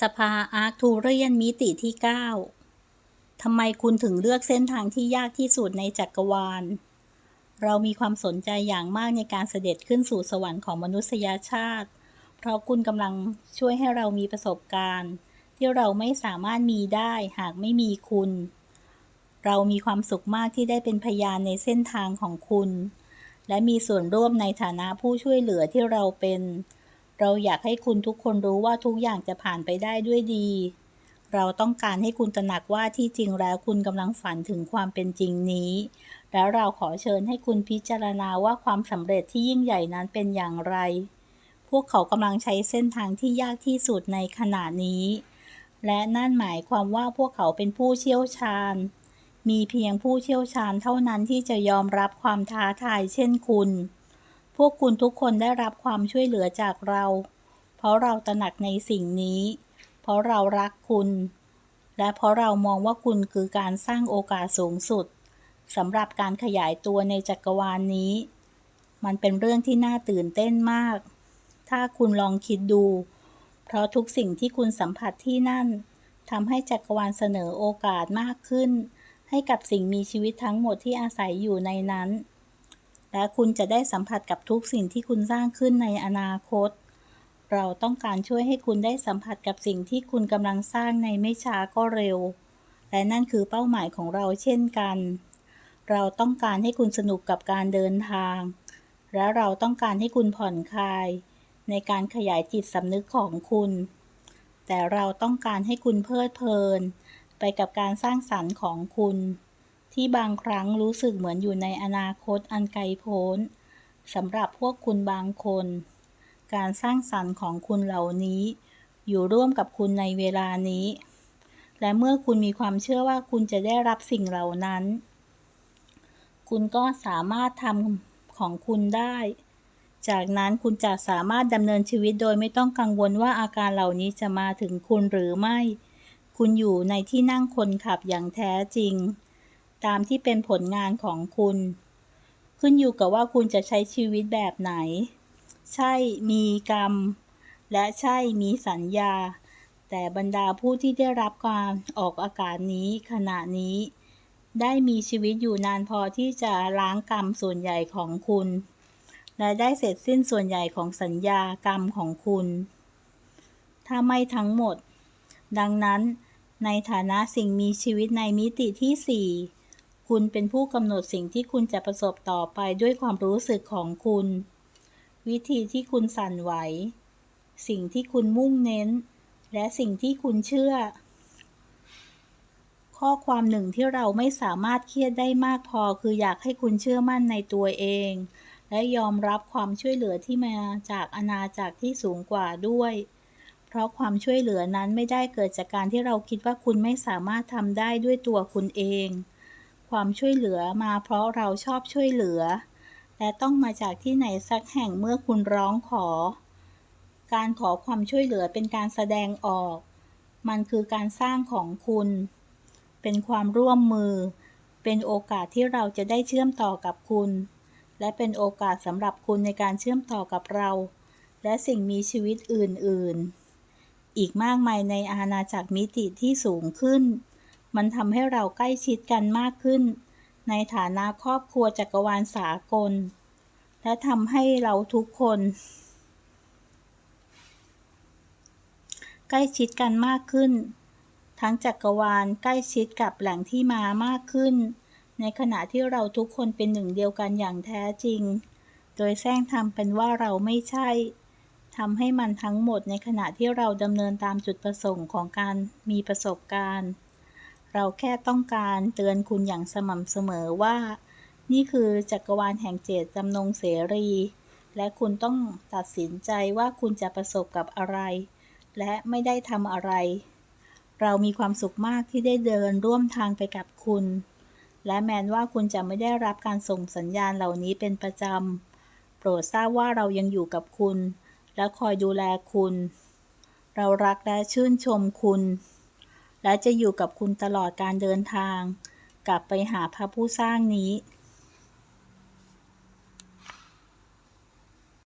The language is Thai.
สภาอาร์คทูเรียนมิติที่ 9 ทำไมคุณถึงเลือกเส้นทางที่ยากที่สุดในจักรวาล เรามีความสนใจอย่างมากในการเสด็จขึ้นสู่สวรรค์ของมนุษยชาติ เพราะคุณกำลังช่วยให้เรามีประสบการณ์ ที่เราไม่สามารถมีได้หากไม่มีคุณ เรามีความสุขมากที่ได้เป็นพยานในเส้นทางของคุณ และมีส่วนร่วมในฐานะผู้ช่วยเหลือที่เราเป็น เราอยากให้คุณทุกคนรู้ว่าทุกอย่างจะผ่านไปได้ด้วยดี เราต้องการให้คุณตระหนักว่าที่จริงแล้วคุณกำลังฝันถึงความเป็นจริงนี้ แล้วเราขอเชิญให้คุณพิจารณาว่าความสำเร็จที่ยิ่งใหญ่นั้นเป็นอย่างไร พวกเขากำลังใช้เส้นทางที่ยากที่สุดในขณะนี้ และนั่นหมายความว่าพวกเขาเป็นผู้เชี่ยวชาญ มีเพียงผู้เชี่ยวชาญเท่านั้นที่จะยอมรับความท้าทายเช่นคุณ พวกคุณทุกคนได้รับความช่วยเหลือจากเรา เพราะเราตระหนักในสิ่งนี้ เพราะเรารักคุณ และเพราะเรามองว่าคุณคือการสร้างโอกาสสูงสุดสำหรับการขยายตัวในจักรวาลนนี้ มันเป็นเรื่องที่น่าตื่นเต้นมาก ถ้าคุณลองคิดดู เพราะทุกสิ่งที่คุณสัมผัสที่นั่นทำให้จักรวาลเสนอโอกาสมากขึ้น ให้กับสิ่งมีชีวิตทั้งหมดที่อาศัยอยู่ในนั้น และคุณจะได้สัมผัสกับทุกสิ่งที่คุณสร้างขึ้นในอนาคต เราต้องการช่วยให้คุณได้สัมผัสกับสิ่งที่คุณกำลังสร้างในไม่ช้าก็เร็ว และนั่นคือเป้าหมายของเราเช่นกัน เราต้องการให้คุณสนุกกับการเดินทาง และเราต้องการให้คุณผ่อนคลาย ในการขยายจิตสำนึกของคุณ แต่เราต้องการให้คุณเพลิดเพลิน ไปกับการสร้างสรรค์ของคุณ ที่บางครั้งรู้สึกเหมือนอยู่ในอนาคตอันไกลโพ้นสำหรับพวกคุณบางคน การสร้างสรรค์ของคุณเหล่านี้ อยู่ร่วมกับคุณในเวลานี้ และเมื่อคุณมีความเชื่อว่าคุณจะได้รับสิ่งเหล่านั้น คุณก็สามารถทำของคุณได้ จากนั้นคุณจะสามารถดำเนินชีวิตโดยไม่ต้องกังวลว่าอาการเหล่านี้จะมาถึงคุณหรือไม่ คุณอยู่ในที่นั่งคนขับอย่างแท้จริง ตามที่เป็นผลงานของคุณ ขึ้นอยู่กับว่าคุณจะใช้ชีวิตแบบไหน ใช่มีกรรม และใช่มีสัญญา แต่บรรดาผู้ที่ได้รับการออกอากาศนี้ขณะนี้ ได้มีชีวิตอยู่นานพอที่จะล้างกรรมส่วนใหญ่ของคุณ และได้เสร็จสิ้นส่วนใหญ่ของสัญญากรรมของคุณ ถ้าไม่ทั้งหมด ดังนั้นในฐานะสิ่งมีชีวิตในมิติที่ 4 คุณเป็นผู้กำหนดสิ่งที่คุณจะประสบต่อไปด้วยความรู้สึกของคุณ วิธีที่คุณสั่นไหว สิ่งที่คุณมุ่งเน้น และสิ่งที่คุณเชื่อ ข้อความหนึ่งที่เราไม่สามารถเครียดได้มากพอคืออยากให้คุณเชื่อมั่นในตัวเอง และยอมรับความช่วยเหลือที่มาจากอาณาจักรที่สูงกว่าด้วยเพราะความช่วยเหลือนั้นไม่ได้เกิดจากการที่เราคิดว่าคุณไม่สามารถทำได้ด้วยตัวคุณเอง ความช่วยเหลือมาเพราะเราชอบช่วยเหลือ และต้องมาจากที่ไหนสักแห่งเมื่อคุณร้องขอ การขอความช่วยเหลือเป็นการแสดงออก มันคือการสร้างของคุณ เป็นความร่วมมือ เป็นโอกาสที่เราจะได้เชื่อมต่อกับคุณ และเป็นโอกาสสำหรับคุณในการเชื่อมต่อกับเรา และสิ่งมีชีวิตอื่น ๆ อีกมากมายในอาณาจักรมิติที่สูงขึ้น มันทำให้เราใกล้ชิดกันมากขึ้น ในฐานะครอบครัวจักรวาลสากล และทำให้เราทุกคน ใกล้ชิดกันมากขึ้น ทั้งจักรวาลใกล้ชิดกับแหล่งที่มามากขึ้น ในขณะที่เราทุกคนเป็นหนึ่งเดียวกันอย่างแท้จริง โดยแซงทำเป็นว่าเราไม่ใช่ทำให้มันทั้งหมดในขณะที่เราดำเนินตามจุดประสงค์ของการมีประสบการณ์ เราแค่ต้องการเตือนคุณอย่างสม่ำเสมอว่า นี่คือจักรวาลแห่งเจตจำนงเสรี และคุณต้องตัดสินใจว่าคุณจะประสบกับอะไร และไม่ได้ทำอะไร เรามีความสุขมากที่ได้เดินร่วมทางไปกับคุณ และแม้ว่าคุณจะไม่ได้รับการส่งสัญญาณเหล่านี้เป็นประจำ โปรดทราบว่าเรายังอยู่กับคุณ และคอยดูแลคุณ เรารักและชื่นชมคุณ และจะอยู่กับคุณตลอดการเดินทาง กลับไปหาพระผู้สร้างนี้